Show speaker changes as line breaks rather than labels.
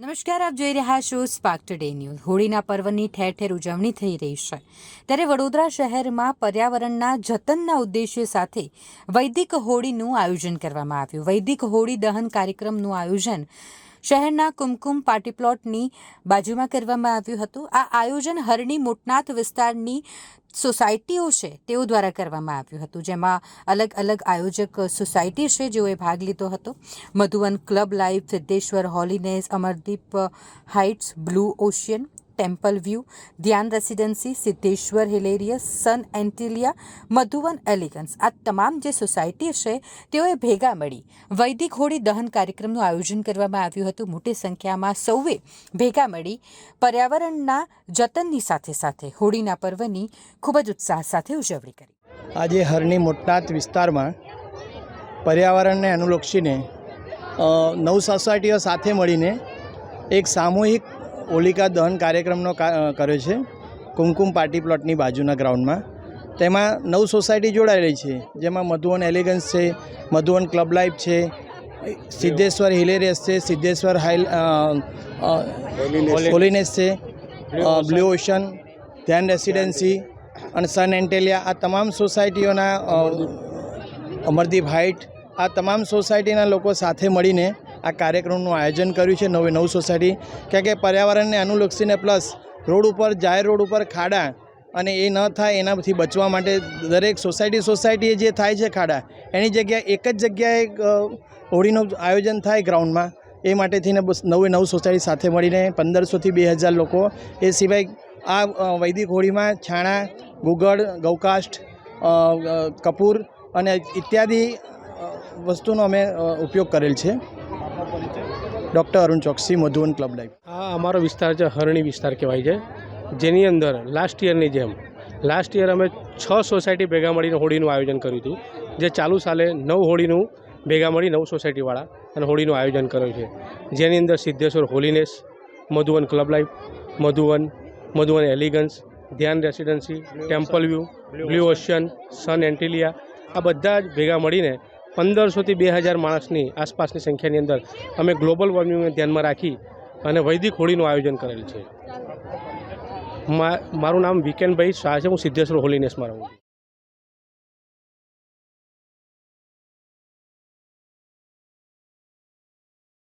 નમસ્કાર, આપ જોઈ રહ્યા છો સ્પાર્ક ટુડે ન્યૂઝ હોળીના પર્વની ઠેર ઠેર ઉજવણી થઈ રહી છે. ત્યારે વડોદરા શહેરમાં પર્યાવરણના જતનના ઉદ્દેશ્ય સાથે વૈદિક હોળીનું આયોજન કરવામાં આવ્યું. વૈદિક હોળી દહન કાર્યક્રમનું આયોજન શહેરના કુમકુમ પાર્ટી પ્લોટની બાજુમાં કરવામાં આવ્યું હતું. આ આયોજન હરણી મોટનાથ વિસ્તારની સોસાયટીઓ છે તેઓ દ્વારા કરવામાં આવ્યું હતું. જેમાં અલગ અલગ આયોજક સોસાયટી છે જેઓએ ભાગ લીધો હતો. Madhuvan club life Siddheshwar, holiness, Amardeep heights, blue ocean temple view Dhyan residency Siddheshwar hilarious sun Antilia Madhuvan elegance આ તમામ જે સોસાયટી છે તેઓએ ભેગા મળી. વૈદિક હોળી દહન કાર્યક્રમનું આયોજન કરવામાં આવ્યું હતું. મોટી સંખ્યામાં સૌએ ભેગા મળી પર્યાવરણના જતનની સાથે સાથે હોળીના પર્વની ખૂબ જ ઉત્સાહ સાથે ઉજવણી કરી.
આજે હરની મોટનાથ વિસ્તારમાં પર્યાવરણને અનુલક્ષીને નવ સોસાયટીઓ સાથે મળીને એક સામૂહિક હોલિકા દહન કાર્યક્રમનો કા- કર્યો છે કુમકુમ પાર્ટી પ્લોટની બાજુના ગ્રાઉન્ડમાં. તેમાં નવ સોસાયટી જોડાયેલી છે જેમાં મધુવન એલિગન્સ છે મધુવન ક્લબ લાઈફ છે સિદ્ધેશ્વર હિલેરિયસ છે સિદ્ધેશ્વર હાઇલ હોલીનેસ છે બ્લુ ઓશન ધ્યાન રેસિડેન્સી અને સન એન્ટેલિયા આ તમામ સોસાયટીઓના અમરદીપ. હાઇટ આ તમામ સોસાયટીના લોકો સાથે મળીને આ કાર્યક્રમનું આયોજન કર્યું છે નવે નવ સોસાયટી. કારણ કે પર્યાવરણને અનુલક્ષીને પ્લસ રોડ ઉપર જાહેર રોડ ઉપર ખાડા અને એ ન થાય એનાથી બચવા માટે દરેક સોસાયટી સોસાયટીએ જે થાય છે ખાડા, એની જગ્યાએ એક જ જગ્યાએ હોળીનું આયોજન થાય ગ્રાઉન્ડમાં. એ માટે થઈને નવે નવ સોસાયટી સાથે મળીને પંદરસોથી બે હજાર લોકો, એ સિવાય આ વૈદિક હોળીમાં છાણા, ગુગળ ગૌકાષ્ઠ કપૂર અને ઇત્યાદિ વસ્તુનો અમે ઉપયોગ કરેલ છે. Doctor Arun Choksi, Madhuvan club life
આ અમારો વિસ્તાર છે, હરણી વિસ્તાર કહેવાય છે. જેની અંદર લાસ્ટ યરની જેમ લાસ્ટ યર અમે છ સોસાયટી ભેગા મળીને હોળીનું આયોજન કર્યું હતું. જે ચાલુ સાલે નવ હોળીનું ભેગા મળી, નવ સોસાયટીવાળા અને હોળીનું આયોજન કર્યું છે. જેની અંદર Siddheshwar holiness Madhuvan club life Madhuvan Madhuvan elegance Dhyan residency temple view blue ocean sun Antilia આ બધા જ ભેગા મળીને પંદરસોથી બે હજાર માણસની આસપાસની સંખ્યાની અંદર અમે ગ્લોબલ વોર્મિંગને ધ્યાનમાં રાખી અને વૈદિક હોળીનું આયોજન કરેલ છે. મારું નામ વિકેનભાઈ શાહ છે, હું સિદ્ધેશ્વર હોલીનેસમાં રહું છું.